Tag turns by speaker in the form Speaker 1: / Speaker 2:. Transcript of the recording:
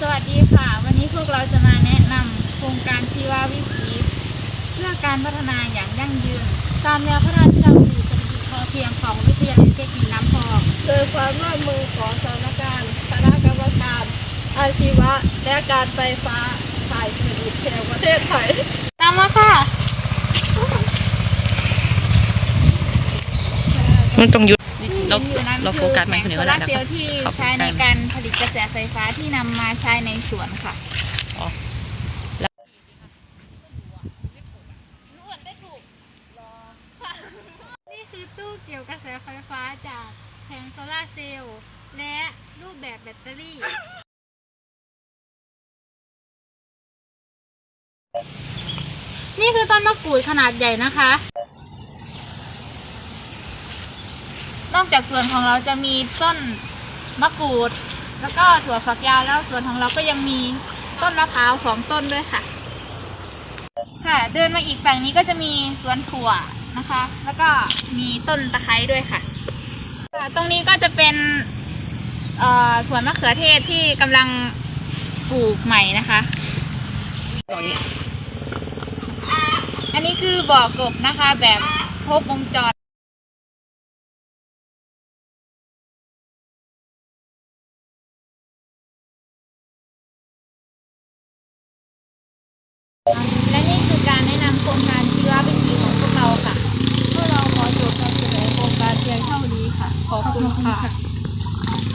Speaker 1: สวัสดีค่ะ วันนี้พวกเราจะมาแนะนำโครงการชีววิถีเพื่อการพัฒนาอย่างยั่งยืน ตามแนวพระราชดำริเศรษฐกิจพอเพียงของวิทยาลัยเทคนิคน้ำพอง
Speaker 2: โดยความร่วมมือของสำนักงานคณะกรรมการ อาชีวะ และการไฟฟ้าฝ่ายผลิตแห่งประเทศไทย
Speaker 1: ตามมาค่ะ
Speaker 3: มันต้องหยุด เรา
Speaker 1: ที่อยู่นั้น
Speaker 3: เราโฟ
Speaker 1: คือ
Speaker 3: กัส
Speaker 1: แผ
Speaker 3: มัน
Speaker 1: ง
Speaker 3: คนเดี
Speaker 1: โซ
Speaker 3: ยวก็
Speaker 1: ลา
Speaker 3: ได้
Speaker 1: ร์เซลล์ที่
Speaker 3: ครับ
Speaker 1: ใช้ในการผลิตกระแสไฟฟ้าที่นำมาใช้ในสวนค่ะ
Speaker 3: อ๋อ
Speaker 1: นี่คือตู้เกี่ยวกระแสไฟฟ้าจากแผงโซลาร์เซลล์และรูปแบบแบตเตอรี่ นี่คือต้นมะกรูดขนาดใหญ่นะคะ นอกจากสวนของเราจะมีต้นมะกรูด แล้วก็ถั่วฝักยาวแล้วสวนของเราก็ยังมีต้นมะพร้าวสองต้นด้วยค่ะ ค่ะเดินมาอีกฝั่งนี้ก็จะมีสวนถั่วนะคะ แล้วก็มีต้นตะไคร้ด้วยค่ะ ตรงนี้ก็จะเป็นเอ่อสวนมะเขือเทศที่กำลังปลูกใหม่นะคะอันนี้คือบ่อกบนะคะแบบครบวงจร และนี่คือการแนะนำโครงการชีววิถีของพวกเราค่ะ
Speaker 2: พวกเราขอจบการเสนอโครงการเพียงเท่านี้ค่ะ ขอบคุณค่ะ